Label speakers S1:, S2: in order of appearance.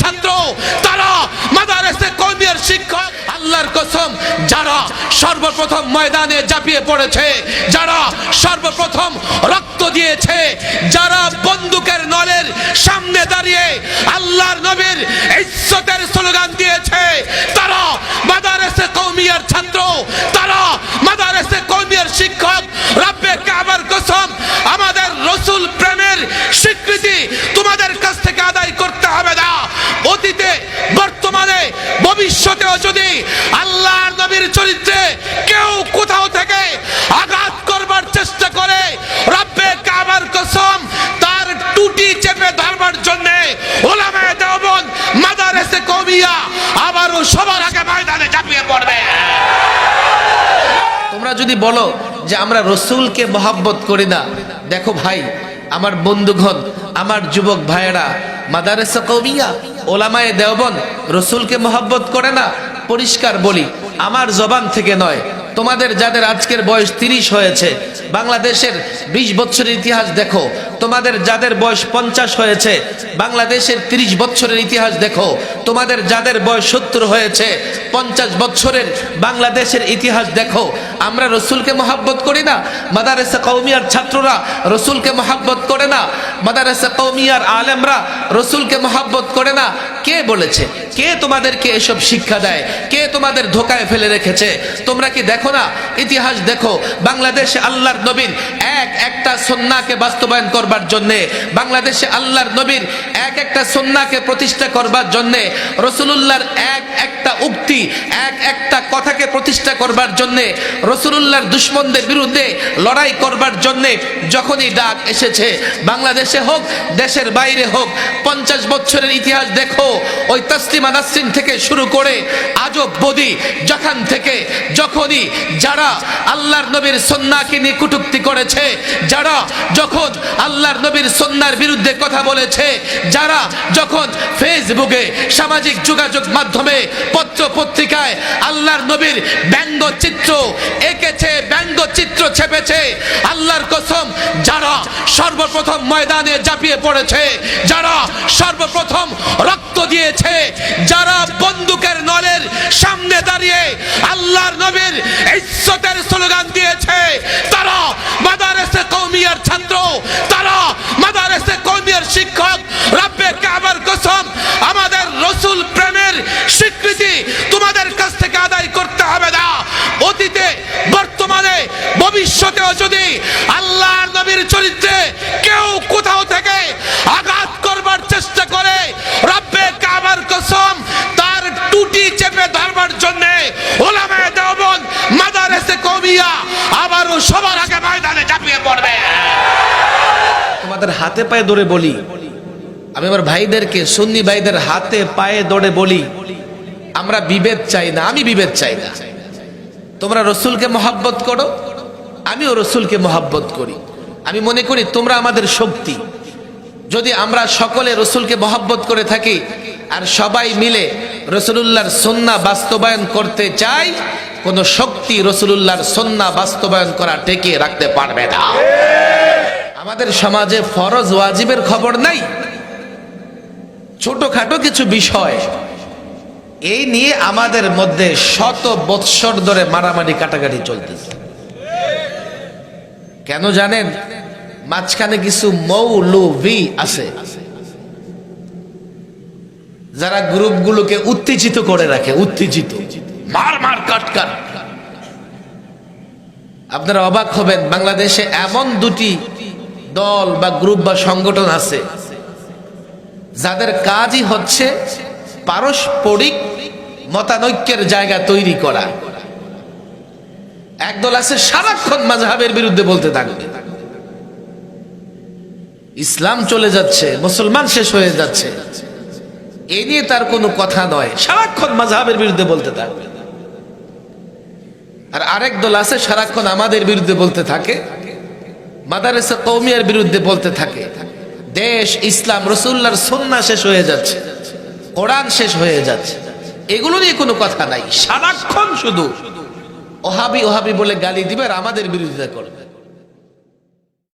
S1: ছাত্র, তারা মাদারেসে কর্মীর শিক্ষক। আল্লাহর কসম, যারা সর্বপ্রথম ময়দানে ঝাঁপিয়ে পড়েছে, যারা সর্বপ্রথম রক্ত দিয়েছে, যারা বন্দুকের নলের সামনে দাঁড়িয়ে আল্লাহর নবীর ইজ্জতের স্লোগান দিয়েছে তারা মাদারেসে কৌমিয়ার ছাত্র তারা মাদারেসে কৌমিয়ার শিক্ষক রাব্বে কাবার কসম আমাদের রসুল প্রেমের স্বীকৃতি তোমাদের কাছ থেকে আদায় করতে হবে না অতীতে বর্তমানে ভবিষ্যতেও যদি আল্লাহর চরিত্রে কেউ কোথাও থেকে আঘাত করবার চেষ্টা করে। রব্বে কাবার কসম, তার টুটি চেপে ধরবার জন্য ওলামায়ে দেওবন্দ মাদারেসে আবারও সবার আগে ময়দানে পড়বে।
S2: তোমরা যদি বলো যে আমরা রসুলকে মহাব্বত করি না, দেখো ভাই, আমার বন্ধুগণ, আমার যুবক ভাইয়েরা, মাদারেসা কবিয়া ওলামায়ে দেওবন রসুলকে মহাব্বত করে না পরিষ্কার বলি, আমার জবান থেকে নয়। তোমাদের যাদের আজকের বয়স তিরিশ হয়েছে, বাংলাদেশের বিশ বছরের ইতিহাস দেখো। তোমাদের যাদের বয়স পঞ্চাশ হয়েছে, বাংলাদেশের তিরিশ বছরের ইতিহাস দেখো। তোমাদের যাদের বয়স সত্তর হয়েছে, পঞ্চাশ বছরের বাংলাদেশের ইতিহাস দেখো। আমরা রসুলকে মহাব্বত করি না, মাদারেসা কৌমিয়ার ছাত্ররা রসুলকে মহাব্বত করে না, মাদারেসা কৌমিয়ার আলেমরা রসুলকে মহাব্বত করে না। কে বলেছে? কে তোমাদেরকে এসব শিক্ষা দেয়? কে তোমাদের ধোকায় ফেলে রেখেছে? তোমরা কি দেখো না? ইতিহাস দেখো, বাংলাদেশে আল্লাহর নবীর এক একটা সন্নাকে বাস্তবায়ন করবার জন্যে, বাংলাদেশে আল্লাহর নবীর এক একটা সন্নাকে প্রতিষ্ঠা করবার জন্যে, রসুলুল্লাহর এক একটা উক্তি, এক একটা কথাকে প্রতিষ্ঠা করবার জন্যে, রসুলুল্লাহর দুশ্মনদের বিরুদ্ধে লড়াই করবার জন্যে যখনই ডাক এসেছে, বাংলাদেশে হোক, দেশের বাইরে হোক, পঞ্চাশ বছরের ইতিহাস দেখো, ওই তসলিমা নাসরিন থেকে শুরু করে আজব বদি, যখন থেকে যখনই যারা আল্লাহর নবীর সন্নাকে নিয়ে কুটুক্তি করেছে, যারা যখন আল্লাহর নবীর সন্ন্যার বিরুদ্ধে কথা বলেছে, যারা যখন ফেসবুকে সামাজিক যোগাযোগ মাধ্যমে পত্র পত্রিকায় আল্লাহর নবীর ব্যঙ্গ চিত্র এঁকেছে, ব্যঙ্গ চিত্র ছেপেছে। আল্লাহর কসম, যারা সর্বপ্রথম ময়দানে ঝাঁপিয়ে পড়েছে, যারা সর্বপ্রথম রক্ত দিয়েছে, যারা বন্দুকের নলের সামনে দাঁড়িয়ে আল্লাহর নবীর ইজ্জতের স্লোগান দিয়েছে, তারা মাদারেসে কৌমিয়ার ছাত্র, তারা মাদারেসে কৌমিয়ার শিক্ষক, রাব্বে তোমাদের হাতে পায়ে ধরে বলি। আমি আমার ভাইদেরকে, সুন্নি ভাইদের হাতে পায়ে ধরে বলি, আমরা বিভেদ চাই না, আমি বিভেদ চাই না। তোমরা রসুলকে মহাব্বত করো, আমিও রসুলকে মহাব্বত করি। আমি মনে করি তোমরা আমাদের শক্তি। যদি আমরা সকলে রসুলকে মহাব্বত করে থাকি, আর সবাই মিলে রসুলুল্লাহর সন্না বাস্তবায়ন করতে চাই, কোন শক্তি রসুলুল্লাহর সন্না বাস্তবায়ন করা টেকে রাখতে পারবে না। আমাদের সমাজে ফরজ ওয়াজিবের খবর নাই। ছোটখাটো কিছু বিষয়। এই নিয়ে আমাদের মধ্যে শত বৎসর ধরে মারামারি কাটাকাটি চলতেছে। কেন জানেন? মাঝখানে কিছু মৌলভি আছে। যারা গ্রুপগুলোকে উত্তেজিত করে রাখে, উত্তেজিত। মার মার, কাট আপনারা অবাক হবেন, বাংলাদেশে এমন দুটি দল বা গ্রুপ বা সংগঠন আছে, যাদের কাজই হচ্ছে পারস্পরিক মতানৈক্যের জায়গা তৈরি করা। একদল আছে সারাক্ষণ মাঝহাবের বিরুদ্ধে বলতে থাকবে। ইসলাম চলে যাচ্ছে, মুসলমান শেষ হয়ে যাচ্ছে। এ নিয়ে তার কোনো কথা নয়, সারাক্ষণ মাঝহাবের বিরুদ্ধে বলতে থাকবে। আর আরেক দল আছে সারাক্ষণ আমাদের বিরুদ্ধে বলতে থাকে মাদারেসা কৌমিয়ার বিরুদ্ধে বলতে থাকে, দেশ, ইসলাম রসুল্লার সন্না শেষ হয়ে যাচ্ছে, কোরআন শেষ হয়ে যাচ্ছে। এগুলো নিয়ে কোনো কথা নাই, সারাক্ষণ শুধু ওহাবি ওহাবি বলে গালি দিবে আর আমাদের বিরোধিতা করবে।